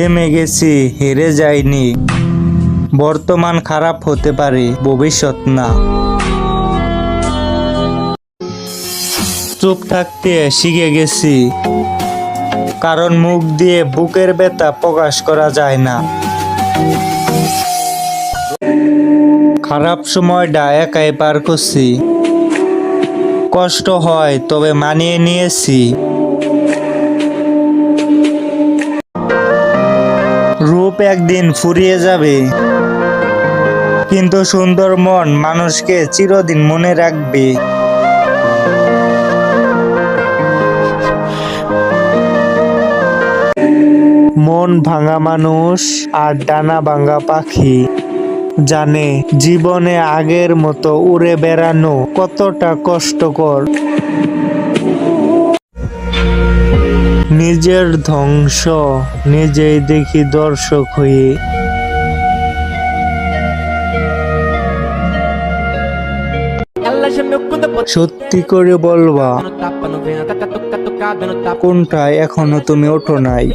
থেমে গেছি হেরে যাইনি। বর্তমান খারাপ হতে পারে, ভবিষ্যৎ না। চুপ থাকতে শিখে গেছি, কারণ মুখ দিয়ে বুকের ব্যথা প্রকাশ করা যায় না। খারাপ সময়টা একাই পার করছি। কষ্ট হয়, তবে মানিয়ে নিয়েছি। একদিন ফুরিয়ে যাবে। কিন্তু সুন্দর মন মানুষকে চিরদিন মনে রাখবে। মন ভাঙা মানুষ আর ডানা ভাঙা পাখি জানে জীবনে আগের মতো উড়ে বেড়ানো কতটা কষ্টকর। নিজের ধ্বংস নিজেই দেখি দর্শক হয়ে। সত্যি করে বলবা কোনটায় এখনও তুমি ওঠো নাই।